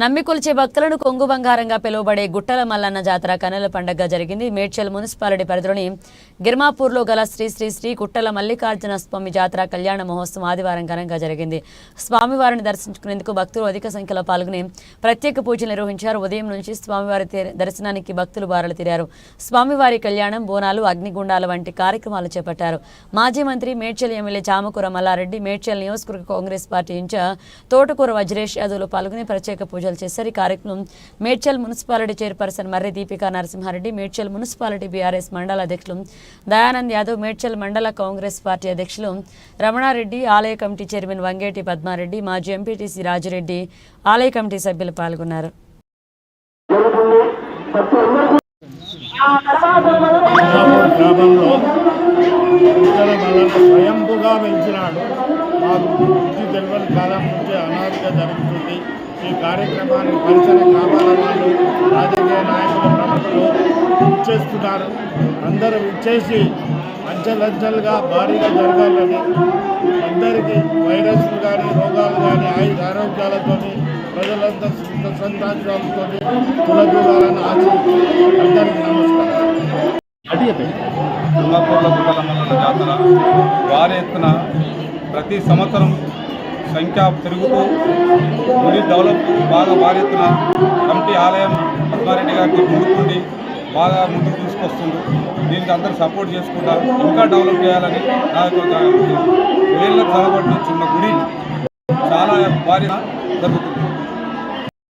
నమ్మికొలిచే భక్తులను కొంగు బంగారంగా పిలువబడే గుట్టల మల్లన్న జాతర కనుల పండగ జరిగింది. మేడ్చల్ మున్సిపాలిటీ పరిధిలోని గిర్మాపూర్లో గల శ్రీ శ్రీ శ్రీ గుట్టల మల్లికార్జున స్వామి జాతర కళ్యాణ మహోత్సవం ఆదివారం ఘనంగా జరిగింది. స్వామివారిని దర్శించుకునేందుకు భక్తులు అధిక సంఖ్యలో పాల్గొని ప్రత్యేక పూజలు నిర్వహించారు. ఉదయం నుంచి స్వామివారి దర్శనానికి భక్తులు బారలు తీరారు. స్వామివారి కళ్యాణం బోనాలు అగ్నిగుండాల వంటి కార్యక్రమాలు చేపట్టారు. మాజీ మంత్రి మేడ్చల్ ఎమ్మెల్యే చామకూర మల్లారెడ్డి మేడ్చల్ నియోజకవర్గ కాంగ్రెస్ పార్టీ ఇన్ఛార్జ్ తోటకూర వజ్రేష్ యాదవ్లు పాల్గొని ప్రత్యేక పూజలు చేశారు. ఈ కార్యక్రమం Medchal municipality chairperson Marri Deepika Narasimhareddy Medchal municipality BRS మండల అధ్యక్షులు దయానంద్ యాదవ్ మేడ్చల్ మండల కాంగ్రెస్ పార్టీ అధ్యక్షులు రమణారెడ్డి ఆలయ కమిటీ చైర్మన్ వంగేటి పద్మారెడ్డి మాజీ ఎంపీటీసీ రాజిరెడ్డి ఆలయ కమిటీ సభ్యులు పాల్గొన్నారు. స్వయంభుగా వెలిచినాడు. మాకు బుద్ధి తెలియని కాలం నుంచి అనాదిగా జరుగుతుంది. ఈ కార్యక్రమాన్ని పరిసర గ్రామాల వాళ్ళు రాజకీయ నాయకులు ప్రముఖులు ఇచ్చేస్తున్నారు అందరూ ఇచ్చేసి అంచెలంచెలుగా భారీగా జరగాలని అందరికీ వైరస్లు కానీ రోగాలు కానీ ఆయుధ ఆరోగ్యాలతో ప్రజలంతా సుఖ సంతానాలతో కులదూరాలని ఆశిస్తూ అందరికీ నమస్కారం. దుర్గాపూర్ల గుట్టల జాతర భారీ ఎత్తున ప్రతి సంవత్సరం సంఖ్య పెరుగుతూ గుడి డెవలప్ బాగా భారీ ఎత్తున కమిటీ ఆలయం పద్మారెడ్డి గారికి ముందుకుండి బాగా ముందుకు తీసుకొస్తుంది దీనికి అందరూ సపోర్ట్ చేసుకుంటా ఇంకా డెవలప్ చేయాలని నా యొక్క వేళ్ళ తలబడి చిన్న గుడి చాలా భారీ జరుగుతుంది.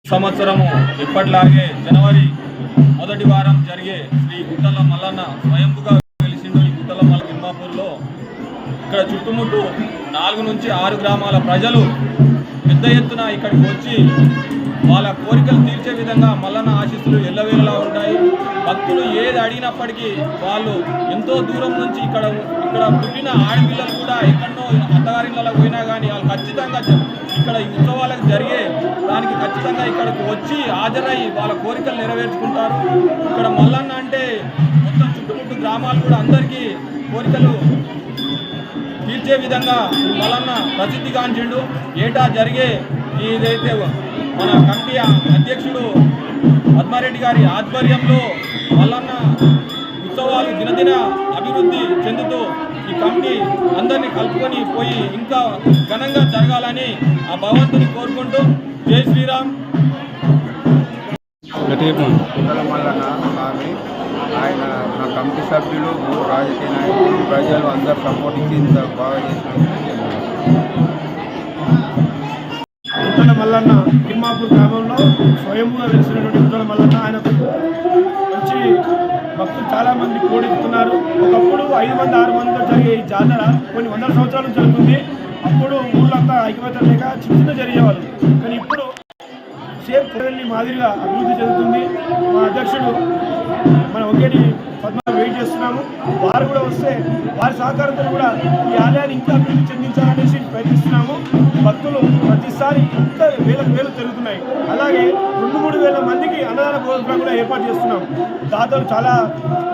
సంవత్సరము ఇప్పటిలాగే జనవరి మొదటి వారం జరిగే శ్రీ గుట్టల మల్లన్న ఇక్కడ చుట్టుముట్టు నాలుగు నుంచి ఆరు గ్రామాల ప్రజలు పెద్ద ఎత్తున ఇక్కడికి వచ్చి వాళ్ళ కోరికలు తీర్చే విధంగా మల్లన్న ఆశీస్సులు ఎల్లవేళలా ఉంటాయి. భక్తులు ఏది అడిగినప్పటికీ వాళ్ళు ఎంతో దూరం నుంచి ఇక్కడ ఇక్కడ పుట్టిన ఆడపిల్లలు కూడా ఎక్కడో అత్తగారిళ్ళలో పోయినా కానీ వాళ్ళు ఖచ్చితంగా ఇక్కడ ఈ ఉత్సవాలకు జరిగే దానికి ఖచ్చితంగా ఇక్కడికి వచ్చి హాజరై వాళ్ళ కోరికలు నెరవేర్చుకుంటారు. ఇక్కడ మల్లన్న అంటే మొత్తం చుట్టుముట్టు గ్రామాలు కూడా అందరికీ కోరికలు తీర్చే విధంగా ఈ మల్లన్న ప్రసిద్ధిగాంచిండు ఏటా జరిగే ఇదైతే మన కమిటీ అధ్యక్షుడు పద్మారెడ్డి గారి ఆధ్వర్యంలో మల్లన్న ఉత్సవాలు దినదిన అభివృద్ధి చెందుతూ ఈ కమిటీ అందరినీ కలుపుకొని పోయి ఇంకా ఘనంగా జరగాలని ఆ భగవంతుని కోరుకుంటూ జై శ్రీరామ్. మల్లన్న స్వామి. ఆయన నా కమిటీ సభ్యులు రాజకీయ నాయకులు ప్రజలు అందరు సపోర్ట్ ఇచ్చి ఇంత బాగా ఉత్తల మల్లన్న తిమ్మాపూర్ గ్రామంలో స్వయంగా వెలిసినటువంటి ఉత్తల మల్లన్న ఆయనకు మంచి భక్తులు చాలా మంది కూడెత్తుతున్నారు ఒకప్పుడు ఐదు మంది ఆరు మందితో జరిగే ఈ జాతర కొన్ని వందల సంవత్సరాలు జరుగుతుంది. అప్పుడు ఊళ్ళంతా ఐక్యమత్యం లేక చిన్న చిన్న జరిగేవాళ్ళు. కానీ ఇప్పుడు సేమ్ కొరల్ని మాదిరిగా అభివృద్ధి చెందుతుంది. మా అధ్యక్షుడు మన ఒకేటి పద్మ వెయిట్ చేస్తున్నాము. వారు కూడా వస్తే వారి సహకారంతో కూడా ఈ ఆలయాన్ని ఇంకా అభివృద్ధి చెందించాలనేసి ప్రయత్నిస్తున్నాము. భక్తులు ప్రతిసారి ఇంకా వేలకు వేలు తిరుగుతున్నాయి అలాగే రెండు మూడు వేల మందికి అన్నదాన ప్రోగ్రాం కూడా ఏర్పాటు చేస్తున్నాం. దాదాపు చాలా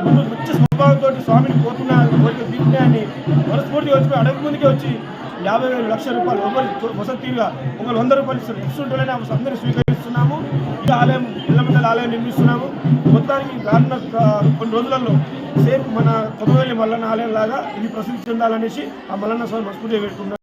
ముందు మంచి స్వభావంతో స్వామిని కోరుకున్న కోరిక తీర్చున్నాయని మనస్ఫూర్తిగా వచ్చి అడగ ముందుకే వచ్చి యాభై వేల లక్షల రూపాయలు ఒకరి వసతిగా ఒకరు వంద రూపాయలు ఇస్తారు అందరూ స్వీకరిస్తున్నాము ఆలయం ఇళ్ళ ఆలయం నిర్మిస్తున్నాము. మొత్తానికి రానున్న కొన్ని రోజులలో సేమ్ మన కొత్తవల్లి మల్లన్న ఆలయం లాగా ఇది ప్రసిద్ధి చెందాలనేసి ఆ మల్లన్న స్వామి మనస్ఫూర్తిగా పెట్టుకున్నాం